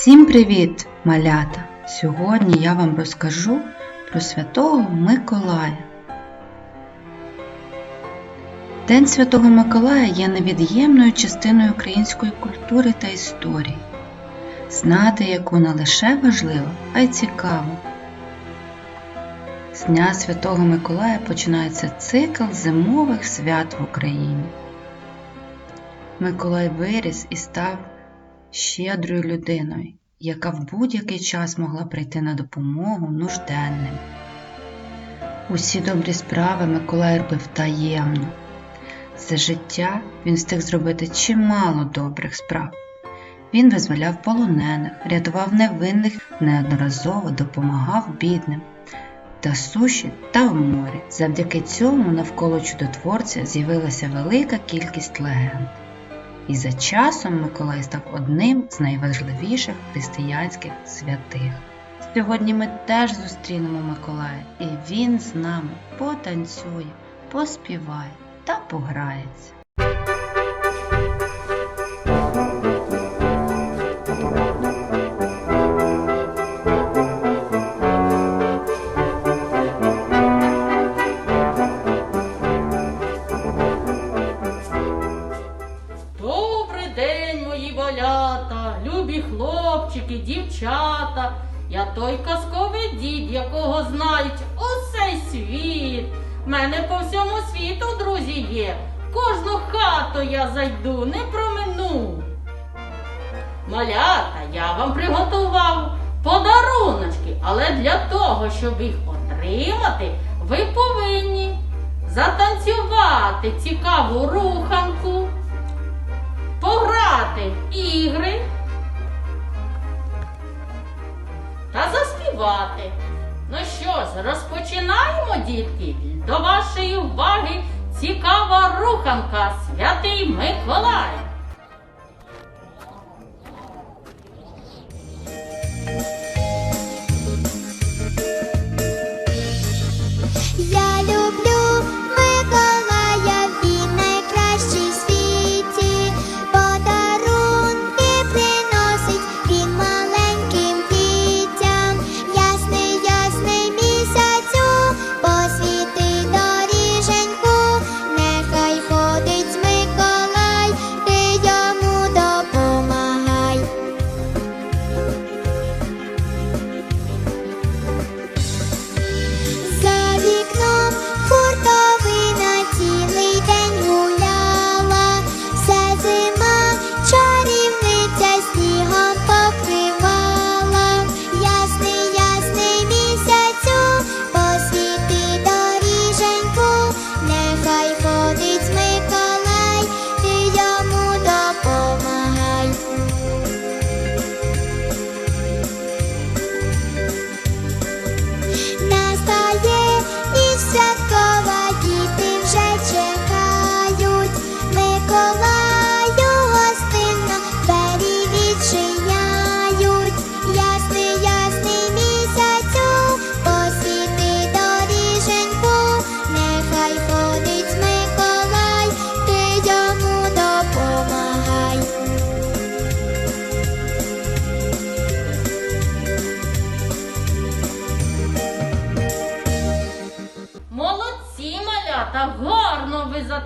Всім привіт, малята! Сьогодні я вам розкажу про Святого Миколая. День Святого Миколая є невід'ємною частиною української культури та історії. Знати, яку не лише важливо, а й цікаво. З Дня Святого Миколая починається цикл зимових свят в Україні. Миколай виріс і став щедрою людиною, яка в будь-який час могла прийти на допомогу нужденним. Усі добрі справи Миколай робив таємно. За життя він встиг зробити чимало добрих справ. Він визволяв полонених, рятував невинних, неодноразово допомагав бідним та суші та в морі. Завдяки цьому навколо чудотворця з'явилася велика кількість легенд. І за часом Миколай став одним з найважливіших християнських святих. Сьогодні ми теж зустрінемо Миколая, і він з нами потанцює, поспіває та пограється. Любі хлопчики, дівчата. Я той казковий дід, якого знають усей світ. Мене по всьому світу, друзі, є. Кожну хату я зайду, не промину. Малята, я вам приготував подаруночки, але для того, щоб їх отримати, ви повинні затанцювати цікаву руханку пограти в ігри та заспівати. Ну що ж, розпочинаємо, дітки. До вашої уваги цікава руханка Святий Миколай.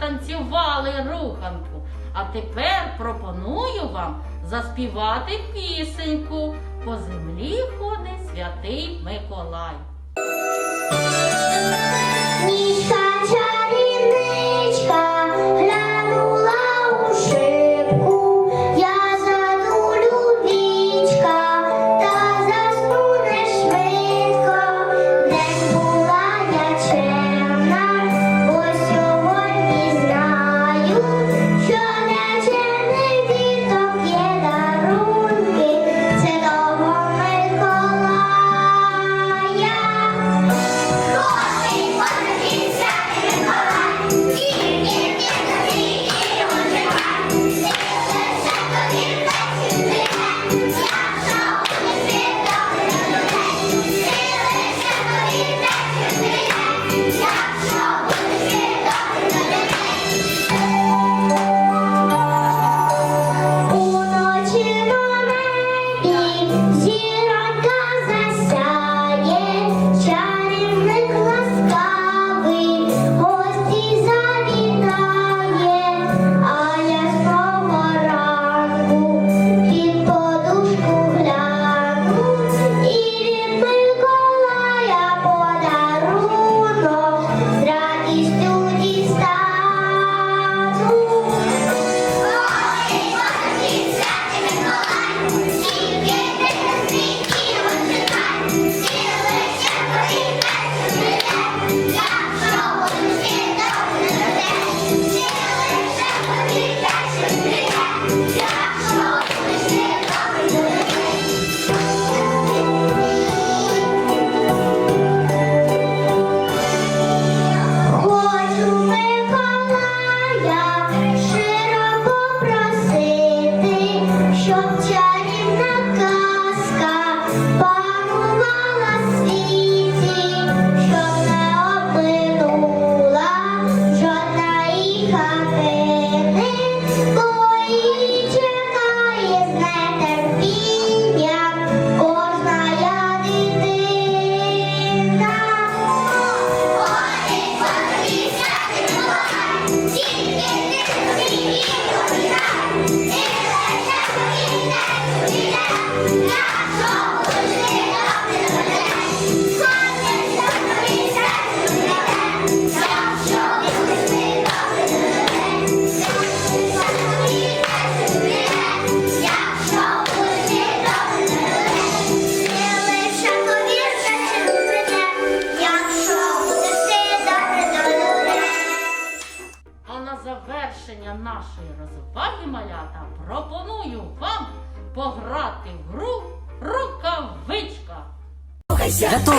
Затанцювали руханку. А тепер пропоную вам заспівати пісеньку. По землі ходить святий Миколай.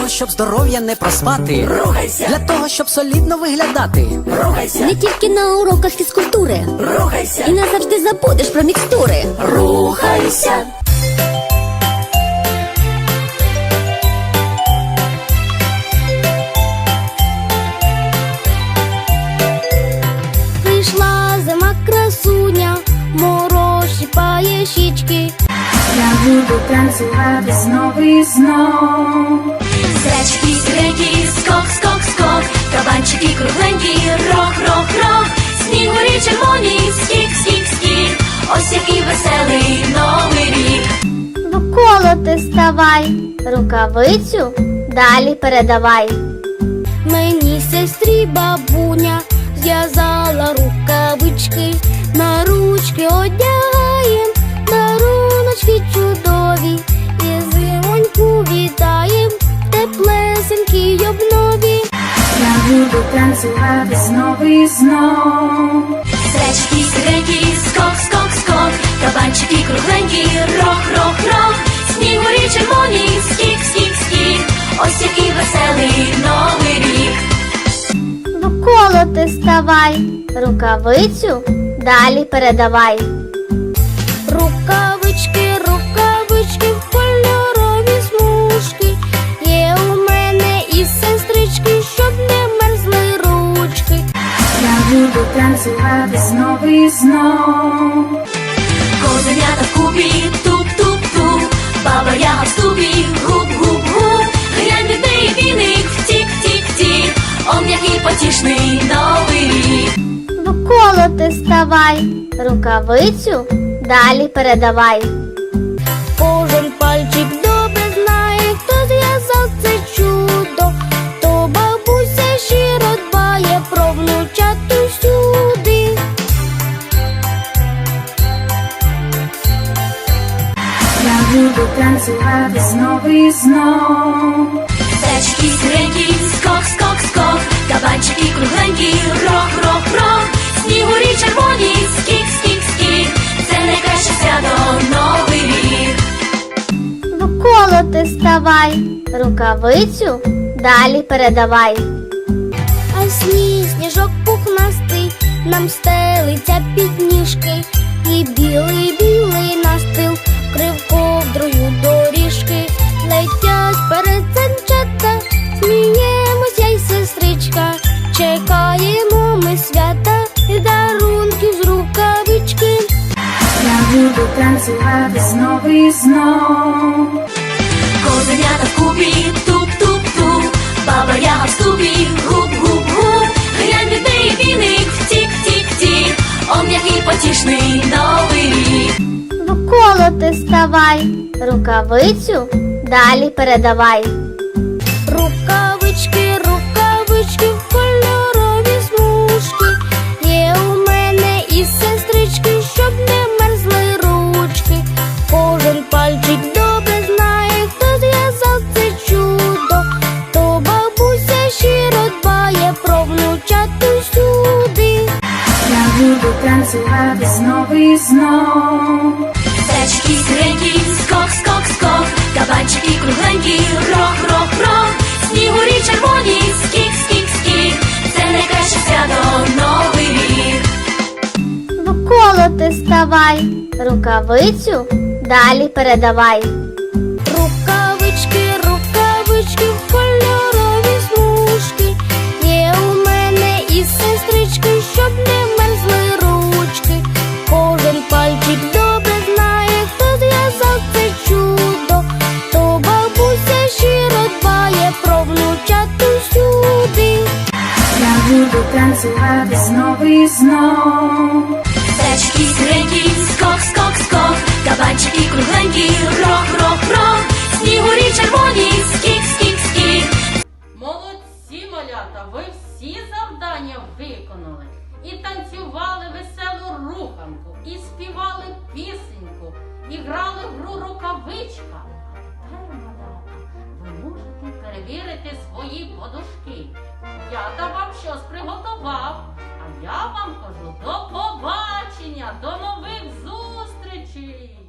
Того, щоб здоров'я не проспати. Рухайся. Для того, щоб солідно виглядати. Рухайся. Не тільки на уроках фізкультури. Рухайся. І назавжди забудеш про мікстури. Рухайся. Прийшла зима красуня, мороз щічки. Я буду танцювати знову і знов. Зречки, сіренькі, скок, скок, скок, кабанчики кругленькі, рох, рох, рох, снігурі червоні, скік, скік, скік, ось який веселий новий рік. Навколо ти ставай, рукавицю далі передавай. Мені сестрі бабуня зв'язала рукавички, на ручки одягаєм, даруночки чудові, і зимоньку вітаєм, теплесенькій обнові. Я буду танцювати знову і знов. Зречки, сіренькі, скок, скок, скок, кабанчики кругленькі, рох, рох, рох, снігурі червоні, скік, скік, скік, ось який веселий новий рік. Навколо ти ставай, рукавицю далі передавай. Рукавички, рукавички, кольорові смужки. Є у мене і сестрички, щоб не мерзли ручки. Я буду танцювати знову і знов. Козенята вкупі, туп-туп-туп, баба яга в ступі, гуп-гуп-гуп, глянь від неї віник, втік-тік-тік, он який потішний новий рік. Навколо ти ставай, рукавицю далі передавай. Кожен пальчик добре знає, хто зв'язав це чудо, то бабуся щиро дбає про внучату сюди. Я буду танцювати знову і знов. Скок, скок, скок, ти ставай, рукавицю далі передавай. А сніг, сніжок пухнастий, нам стелиться під ніжки, і білий, білий Ставай, рукавицю далі передавай. Рукавички, рукавички, Ставай, рукавицю далі передавай. Рукавички, рукавички, кольорові смужки. Є у мене і сестрички, щоб не мерзли ручки. Кожен пальчик добре знає, хто зв'язав це чудо, то бабуся щиро дбає про внучату сюди. Я буду танцювати знову і знов. всі завдання виконали, і танцювали веселу руханку, і співали пісеньку, і грали в гру рукавичка. Тепер, малята, ви можете перевірити свої подушки. Я та вам щось приготував, а я вам кажу до побачення, до нових зустрічей!